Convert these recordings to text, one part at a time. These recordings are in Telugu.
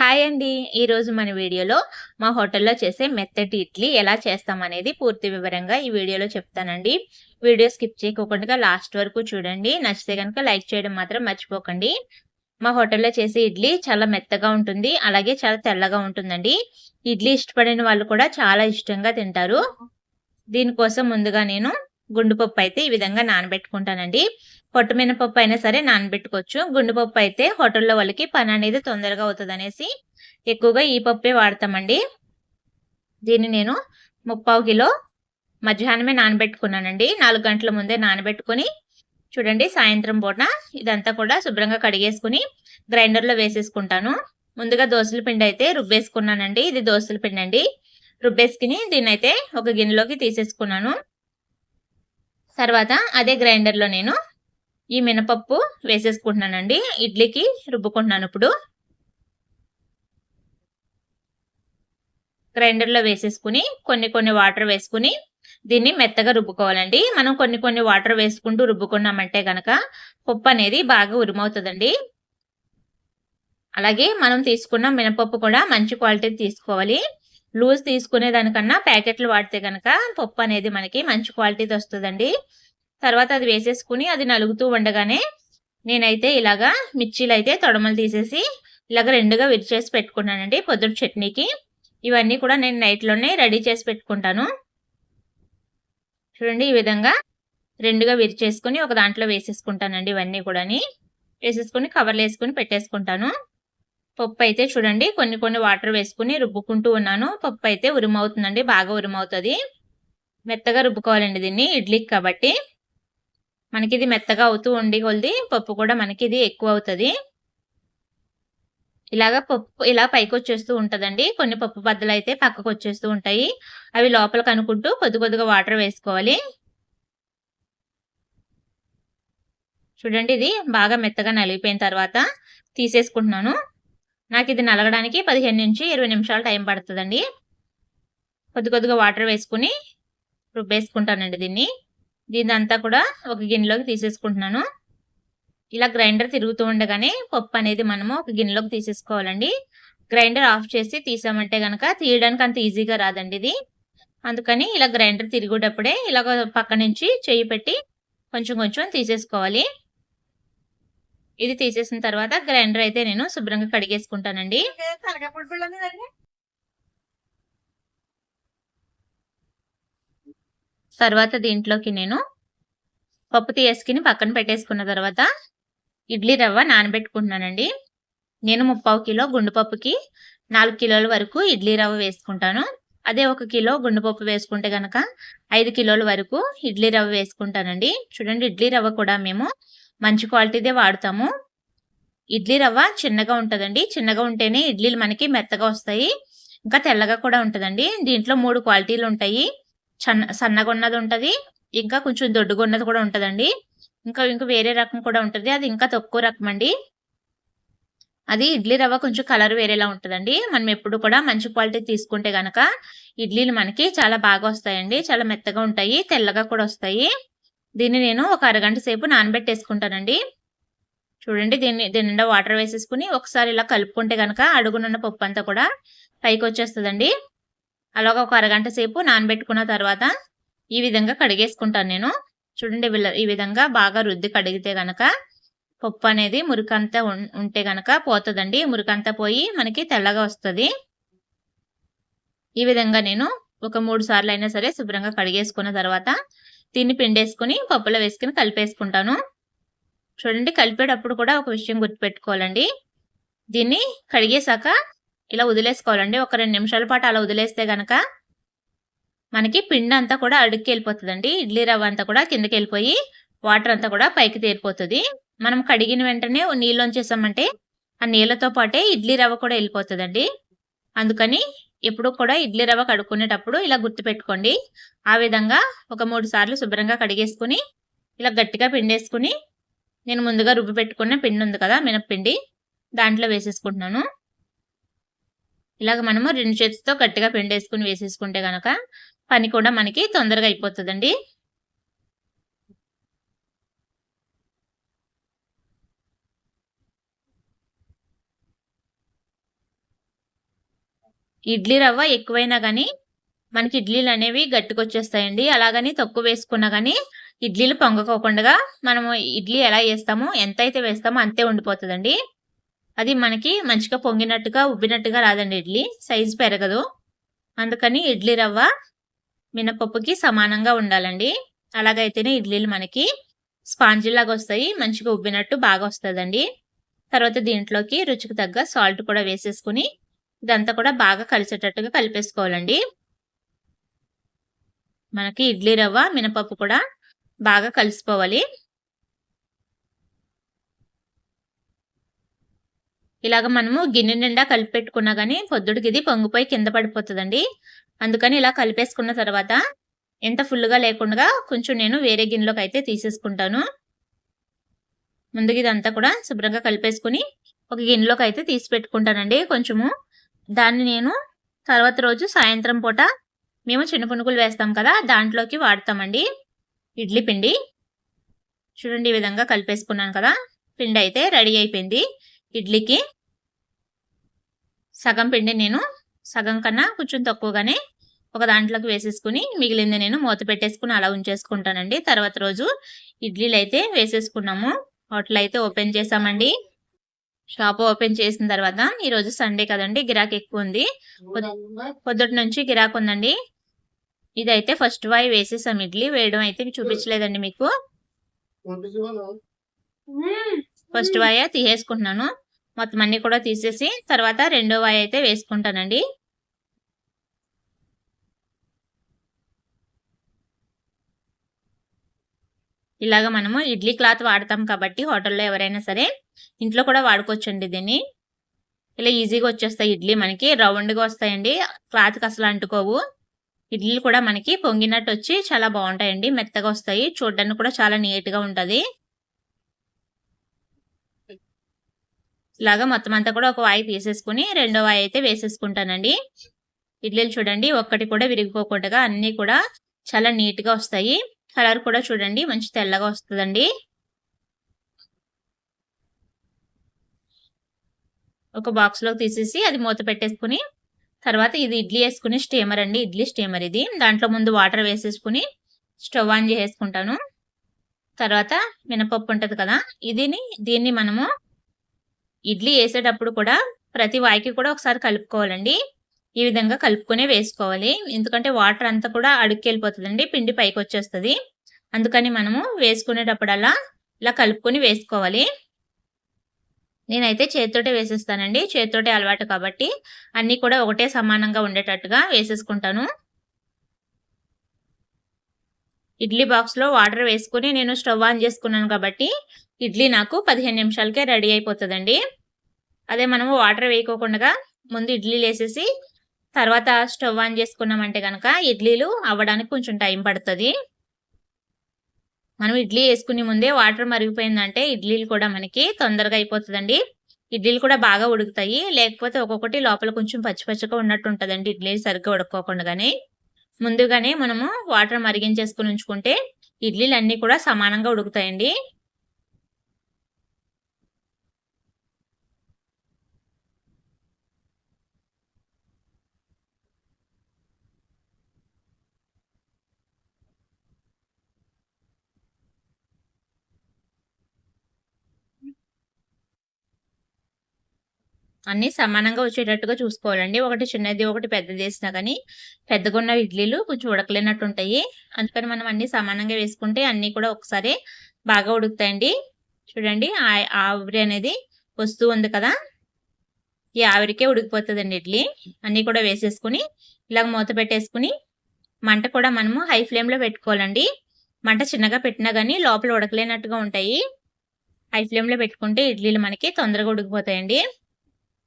హాయ్ అండి. ఈరోజు మన వీడియోలో మా హోటల్లో చేసే మెత్తటి ఇడ్లీ ఎలా చేస్తామనేది పూర్తి వివరంగా ఈ వీడియోలో చెప్తానండి. వీడియో స్కిప్ చేయకోకుండా లాస్ట్ వరకు చూడండి. నచ్చితే కనుక లైక్ చేయడం మాత్రం మర్చిపోకండి. మా హోటల్లో చేసే ఇడ్లీ చాలా మెత్తగా ఉంటుంది. అలాగే చాలా తెల్లగా ఉంటుందండి. ఇడ్లీ ఇష్టపడిన వాళ్ళు కూడా చాలా ఇష్టంగా తింటారు. దీనికోసం ముందుగా నేను గుండుపప్పు అయితే ఈ విధంగా నానబెట్టుకుంటానండి. పొట్టు మినపప్పు అయినా సరే నానబెట్టుకోవచ్చు. గుండుపప్పు అయితే హోటల్లో వాళ్ళకి పని అనేది తొందరగా అవుతుంది అనేసి ఎక్కువగా ఈ పప్పే వాడతామండి. దీన్ని నేను ముప్పావు కిలో మధ్యాహ్నమే నానబెట్టుకున్నానండి. నాలుగు గంటల ముందే నానబెట్టుకుని చూడండి సాయంత్రం పూట ఇదంతా కూడా శుభ్రంగా కడిగేసుకుని గ్రైండర్లో వేసేసుకుంటాను. ముందుగా దోశల పిండి అయితే రుబ్బేసుకున్నానండి. ఇది దోశల పిండి అండి రుబ్బేసుకుని దీన్ని అయితే ఒక గిన్నెలోకి తీసేసుకున్నాను. తర్వాత అదే గ్రైండర్లో నేను ఈ మినపప్పు వేసేసుకుంటున్నానండి. ఇడ్లీకి రుబ్బుకుంటున్నాను ఇప్పుడు. గ్రైండర్లో వేసేసుకుని కొన్ని కొన్ని వాటర్ వేసుకుని దీన్ని మెత్తగా రుబ్బుకోవాలండి. మనం కొన్ని కొన్ని వాటర్ వేసుకుంటూ రుబ్బుకున్నామంటే గనక పప్పు అనేది బాగా ఉరుమవుతుందండి. అలాగే మనం తీసుకున్న మినపప్పు కూడా మంచి క్వాలిటీ తీసుకోవాలి. లూజ్ తీసుకునే దానికన్నా ప్యాకెట్లు వాడితే కనుక పప్పు అనేది మనకి మంచి క్వాలిటీది వస్తుందండి. తర్వాత అది వేసేసుకుని అది నలుగుతూ ఉండగానే నేనైతే ఇలాగా మిర్చీలు అయితే తొడమలు తీసేసి ఇలాగ రెండుగా విరిచేసి పెట్టుకున్నానండి పొద్దుట చట్నీకి. ఇవన్నీ కూడా నేను నైట్లోనే రెడీ చేసి పెట్టుకుంటాను. చూడండి ఈ విధంగా రెండుగా విరిచేసుకుని ఒక దాంట్లో వేసేసుకుంటానండి ఇవన్నీ కూడా వేసేసుకుని కవర్లు వేసుకుని పెట్టేసుకుంటాను. పప్పు అయితే చూడండి కొన్ని కొన్ని వాటర్ వేసుకుని రుబ్బుకుంటూ ఉన్నాను. పప్పు అయితే ఉరుమవుతుందండి బాగా ఉరుమవుతుంది. మెత్తగా రుబ్బుకోవాలండి దీన్ని ఇడ్లీకి కాబట్టి. మనకి ఇది మెత్తగా అవుతూ ఉండి కొలిది పప్పు కూడా మనకి ఇది ఎక్కువ అవుతుంది ఇలాగ పప్పు ఇలా పైకి వచ్చేస్తూ ఉంటుందండి. కొన్ని పప్పు బద్దలు అయితే పక్కకు వచ్చేస్తూ ఉంటాయి. అవి లోపల కనుక్కుంటూ కొద్ది కొద్దిగా వాటర్ వేసుకోవాలి. చూడండి ఇది బాగా మెత్తగా నలిగిపోయిన తర్వాత తీసేసుకుంటున్నాను. నాకు ఇది నలగడానికి పదిహేను నుంచి ఇరవై నిమిషాలు టైం పడుతుందండి. కొద్ది కొద్దిగా వాటర్ వేసుకుని రుబ్బేసుకుంటానండి దీన్ని. దీని అంతా కూడా ఒక గిన్నెలోకి తీసేసుకుంటున్నాను. ఇలా గ్రైండర్ తిరుగుతూ ఉండగానే పప్పు అనేది మనము ఒక గిన్నెలోకి తీసేసుకోవాలండి. గ్రైండర్ ఆఫ్ చేసి తీసామంటే కనుక తీయడానికి అంత ఈజీగా రాదండి ఇది. అందుకని ఇలా గ్రైండర్ తిరిగేటప్పుడే ఇలా పక్క నుంచి చేయి పెట్టి కొంచెం కొంచెం తీసేసుకోవాలి. ఇది తీసేసిన తర్వాత గ్రైండర్ అయితే నేను శుభ్రంగా కడిగేసుకుంటానండి. తర్వాత దీంట్లోకి నేను పప్పు తీసుకుని పక్కన పెట్టేసుకున్న తర్వాత ఇడ్లీ రవ్వ నానబెట్టుకుంటున్నానండి. నేను ముప్పావు కిలో గుండుపప్పుకి నాలుగు కిలోల వరకు ఇడ్లీ రవ్వ వేసుకుంటాను. అదే ఒక కిలో గుండుపప్పు వేసుకుంటే కనుక ఐదు కిలోల వరకు ఇడ్లీ రవ్వ వేసుకుంటానండి. చూడండి ఇడ్లీ రవ్వ కూడా మేము మంచి క్వాలిటీదే వాడతాము. ఇడ్లీ రవ్వ చిన్నగా ఉంటుందండి. చిన్నగా ఉంటేనే ఇడ్లీలు మనకి మెత్తగా వస్తాయి. ఇంకా తెల్లగా కూడా ఉంటుందండి. దీంట్లో మూడు క్వాలిటీలు ఉంటాయి. చన్న సన్నగా ఉన్నది ఉంటుంది. ఇంకా కొంచెం దొడ్డుగా ఉన్నది కూడా ఉంటుందండి. ఇంకా ఇంకా వేరే రకం కూడా ఉంటుంది. అది ఇంకా తక్కువ రకం అండి. అది ఇడ్లీ రవ్వ కొంచెం కలర్ వేరేలా ఉంటుందండి. మనం ఎప్పుడు కూడా మంచి క్వాలిటీ తీసుకుంటే కనుక ఇడ్లీలు మనకి చాలా బాగా వస్తాయండి. చాలా మెత్తగా ఉంటాయి. తెల్లగా కూడా వస్తాయి. దీన్ని నేను ఒక అరగంట సేపు నానబెట్టేసుకుంటానండి. చూడండి దీన్ని దీని నిండా వాటర్ వేసేసుకుని ఒకసారి ఇలా కలుపుకుంటే కనుక అడుగునున్న పప్పు అంతా కూడా పైకి వచ్చేస్తుందండి. అలాగ ఒక అరగంట సేపు నానబెట్టుకున్న తర్వాత ఈ విధంగా కడిగేసుకుంటాను నేను. చూడండి ఈ విధంగా బాగా రుద్ది కడిగితే గనక పప్పు అనేది మురికంతా ఉంటే గనక పోతుందండి. మురికంతా పోయి మనకి తెల్లగా వస్తుంది. ఈ విధంగా నేను ఒక మూడు సార్లు అయినా సరే శుభ్రంగా కడిగేసుకున్న తర్వాత దీన్ని పిండేసుకుని పప్పులో వేసుకుని కలిపేసుకుంటాను. చూడండి కలిపేటప్పుడు కూడా ఒక విషయం గుర్తుపెట్టుకోవాలండి. దీన్ని కడిగేశాక ఇలా వదిలేసుకోవాలండి. ఒక రెండు నిమిషాల పాటు అలా వదిలేస్తే గనక మనకి పిండి అంతా కూడా అడుక్కి వెళ్ళిపోతుందండి. ఇడ్లీ రవ్వ అంతా కూడా కిందకి వెళ్ళిపోయి వాటర్ అంతా కూడా పైకి తేరిపోతుంది మనం కడిగిన వెంటనే నీళ్ళు ఉంచేసామంటే ఆ నీళ్ళతో పాటే ఇడ్లీ రవ్వ కూడా వెళ్ళిపోతుందండి. అందుకని ఎప్పుడు కూడా ఇడ్లీ రవ్వ కడుక్కునేటప్పుడు ఇలా గుర్తుపెట్టుకోండి. ఆ విధంగా ఒక మూడు సార్లు శుభ్రంగా కడిగేసుకుని ఇలా గట్టిగా పిండేసుకుని నేను ముందుగా రుబ్బి పెట్టుకున్న పిండి ఉంది కదా మినప్పిండి దాంట్లో వేసేసుకుంటున్నాను. ఇలాగ మనము రెండు చేతితో గట్టిగా పిండేసుకుని వేసేసుకుంటే కనుక పని కూడా మనకి తొందరగా అయిపోతుందండి. ఇడ్లీ రవ్వ ఎక్కువైనా కానీ మనకి ఇడ్లీలు అనేవి గట్టికొచ్చేస్తాయండి. అలాగని తక్కువ వేసుకున్నా కానీ ఇడ్లీలు పొంగకోకుండా మనము ఇడ్లీ ఎలా వేస్తామో ఎంత అయితే వేస్తామో అంతే ఉండిపోతుందండి. అది మనకి మంచిగా పొంగినట్టుగా ఉబ్బినట్టుగా రాదండి ఇడ్లీ. సైజు పెరగదు. అందుకని ఇడ్లీ రవ్వ మినపప్పుకి సమానంగా ఉండాలండి. అలాగైతేనే ఇడ్లీలు మనకి స్పాంజీ లాగా వస్తాయి మంచిగా ఉబ్బినట్టు బాగా వస్తుందండి. తర్వాత దీంట్లోకి రుచికి తగ్గ సాల్ట్ కూడా వేసేసుకుని ఇదంతా కూడా బాగా కలిసేటట్టుగా కలిపేసుకోవాలండి. మనకి ఇడ్లీ రవ్వ మినపప్పు కూడా బాగా కలిసిపోవాలి. ఇలాగ మనము గిన్నె నిండా కలిపి పెట్టుకున్నా కానీ పొద్దుడికి ఇది పొంగిపోయి కింద పడిపోతుందండి. అందుకని ఇలా కలిపేసుకున్న తర్వాత ఎంత ఫుల్గా లేకుండా కొంచెం నేను వేరే గిన్నెలోకి అయితే తీసేసుకుంటాను. ముందుగా ఇదంతా కూడా శుభ్రంగా కలిపేసుకుని ఒక గిన్నెలోకి అయితే తీసి పెట్టుకుంటానండి. కొంచెము దాన్ని నేను తర్వాత రోజు సాయంత్రం పూట మేము చిన్న పునుకులు వేస్తాం కదా దాంట్లోకి వాడతామండి. ఇడ్లీ పిండి. చూడండి ఈ విధంగా కలిపేసుకున్నాను కదా పిండి అయితే రెడీ అయిపోయింది. ఇడ్లీకి సగం పిండి నేను సగం కన్నా కొంచెం తక్కువగానే ఒక దాంట్లోకి వేసేసుకుని మిగిలింది నేను మూత పెట్టేసుకుని అలా ఉంచేసుకుంటానండి. తర్వాత రోజు ఇడ్లీలు అయితే వేసేసుకున్నాము. హోటల్ అయితే ఓపెన్ చేసామండి షాప్ ఓపెన్ చేసిన తర్వాత ఈరోజు సండే కదండి గిరాక్ ఎక్కువ ఉంది పొద్దుటి నుంచి గిరాక్ ఉందండి. ఇదైతే ఫస్ట్ వాయి వేసేసాం ఇడ్లీ. వేయడం అయితే చూపించలేదండి మీకు. ఫస్ట్ వాయ తీసేసుకుంటున్నాను. మొత్తం అన్ని కూడా తీసేసి తర్వాత రెండో వాయి అయితే వేసుకుంటానండి. ఇలాగ మనము ఇడ్లీ క్లాత్ వాడతాం కాబట్టి హోటల్లో ఎవరైనా సరే ఇంట్లో కూడా వాడుకోవచ్చండి దీన్ని. ఇలా ఈజీగా వచ్చేస్తాయి ఇడ్లీ మనకి. రౌండ్గా వస్తాయండి. క్లాత్కి అసలు అంటుకోవు. ఇడ్లీలు కూడా మనకి పొంగినట్టు వచ్చి చాలా బాగుంటాయండి. మెత్తగా వస్తాయి. చూడడానికి కూడా చాలా నీట్గా ఉంటుంది. ఇలాగా మొత్తం అంతా కూడా ఒక వాయి తీసేసుకుని రెండో వాయి అయితే వేసేసుకుంటానండి. ఇడ్లీలు చూడండి ఒక్కటి కూడా విరిగిపోకుండా అన్నీ కూడా చాలా నీట్గా వస్తాయి. కలర్ కూడా చూడండి మంచి తెల్లగా వస్తుందండి. ఒక బాక్స్లోకి తీసేసి అది మూత పెట్టేసుకుని తర్వాత ఇది ఇడ్లీ వేసుకుని స్టీమర్ అండి. ఇడ్లీ స్టీమర్ ఇది. దాంట్లో ముందు వాటర్ వేసేసుకుని స్టవ్ ఆన్ చేసేసుకుంటాను. తర్వాత మినపప్పు ఉంటుంది కదా ఇదిని దీన్ని మనము ఇడ్లీ వేసేటప్పుడు కూడా ప్రతి వాయికి కూడా ఒకసారి కలుపుకోవాలండి. ఈ విధంగా కలుపుకునే వేసుకోవాలి. ఎందుకంటే వాటర్ అంతా కూడా అడుక్కెళ్ళిపోతుందండి పిండి పైకి వచ్చేస్తుంది అందుకని మనము వేసుకునేటప్పుడల్లా ఇలా కలుపుకొని వేసుకోవాలి. నేనైతే చేతితోటే వేసేస్తానండి. చేతితోటే అలవాటు కాబట్టి అన్నీ కూడా ఒకటే సమానంగా ఉండేటట్టుగా వేసేసుకుంటాను. ఇడ్లీ బాక్స్లో వాటర్ వేసుకుని నేను స్టవ్ ఆన్ చేసుకున్నాను కాబట్టి ఇడ్లీ నాకు పదిహేను నిమిషాలకే రెడీ అయిపోతుందండి. అదే మనము వాటర్ వేయకోకుండా ముందు ఇడ్లీలు వేసేసి తర్వాత స్టవ్ ఆన్ చేసుకున్నామంటే కనుక ఇడ్లీలు అవ్వడానికి కొంచెం టైం పడుతుంది. మనం ఇడ్లీ వేసుకునే ముందే వాటర్ మరిగిపోయిందంటే ఇడ్లీలు కూడా మనకి తొందరగా అయిపోతుందండి. ఇడ్లీలు కూడా బాగా ఉడుకుతాయి. లేకపోతే ఒక్కొక్కటి లోపల కొంచెం పచ్చి పచ్చిగా ఉన్నట్టు ఉంటుందండి. ఇడ్లీలు సరిగ్గా ఉడుకోకుండానే ముందుగానే మనము వాటర్ మరిగించేసుకుని ఉంచుకుంటే ఇడ్లీలు అన్నీ కూడా సమానంగా ఉడుకుతాయండి. అన్నీ సమానంగా వచ్చేటట్టుగా చూసుకోవాలండి. ఒకటి చిన్నది ఒకటి పెద్దది వేసినా కానీ పెద్దగా ఉన్న ఇడ్లీలు కొంచెం ఉడకలేనట్టు ఉంటాయి అందుకని మనం అన్ని సమానంగా వేసుకుంటే అన్నీ కూడా ఒకసారి బాగా ఉడుకుతాయండి. చూడండి ఆవిరి అనేది వస్తూ ఉంది కదా? ఈ ఆవిరికే ఉడికిపోతుందండి ఇడ్లీ. అన్నీ కూడా వేసేసుకుని ఇలాగ మూత పెట్టేసుకుని మంట కూడా మనము హై ఫ్లేమ్లో పెట్టుకోవాలండి. మంట చిన్నగా పెట్టినా కానీ లోపల ఉడకలేనట్టుగా ఉంటాయి. హై ఫ్లేమ్లో పెట్టుకుంటే ఇడ్లీలు మనకి తొందరగా ఉడికిపోతాయండి.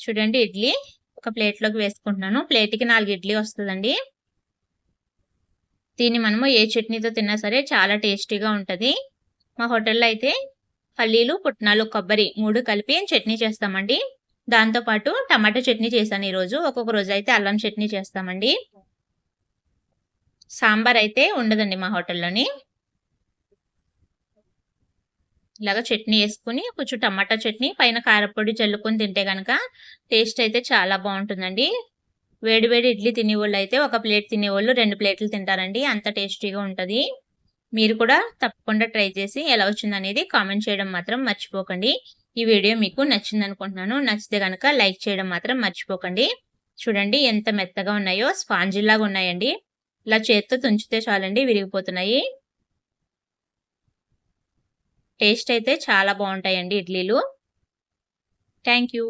చూడండి ఇడ్లీ ఒక ప్లేట్లోకి వేసుకుంటున్నాను. ప్లేట్కి నాలుగు ఇడ్లీ వస్తుందండి. దీన్ని మనము ఏ చట్నీతో తిన్నా సరే చాలా టేస్టీగా ఉంటుంది. మా హోటల్లో అయితే పల్లీలు పుట్నాలు కొబ్బరి మూడు కలిపి చట్నీ చేస్తామండి. దాంతోపాటు టమాటో చట్నీ చేశాను ఈరోజు. ఒక్కొక్క రోజు అయితే అల్లం చట్నీ చేస్తామండి. సాంబార్ అయితే ఉండదండి మా హోటల్లోని. ఇలాగ చట్నీ వేసుకుని కొంచెం టమాటా చట్నీ పైన కారపొడి చల్లుకొని తింటే కనుక టేస్ట్ అయితే చాలా బాగుంటుందండి. వేడి వేడి ఇడ్లీ తినేవాళ్ళు అయితే ఒక ప్లేట్ తినేవాళ్ళు రెండు ప్లేట్లు తింటారండి. అంత టేస్టీగా ఉంటుంది. మీరు కూడా తప్పకుండా ట్రై చేసి ఎలా వచ్చిందనేది కామెంట్ చేయడం మాత్రం మర్చిపోకండి. ఈ వీడియో మీకు నచ్చింది అనుకుంటున్నాను. నచ్చితే కనుక లైక్ చేయడం మాత్రం మర్చిపోకండి. చూడండి ఎంత మెత్తగా ఉన్నాయో స్పాంజిల్లాగా లాగా ఉన్నాయండి. ఇలా చేత్తో తుంచితే చాలండి విరిగిపోతున్నాయి. టేస్ట్ అయితే చాలా బాగుంటాయండి ఇడ్లీలు. Thank you.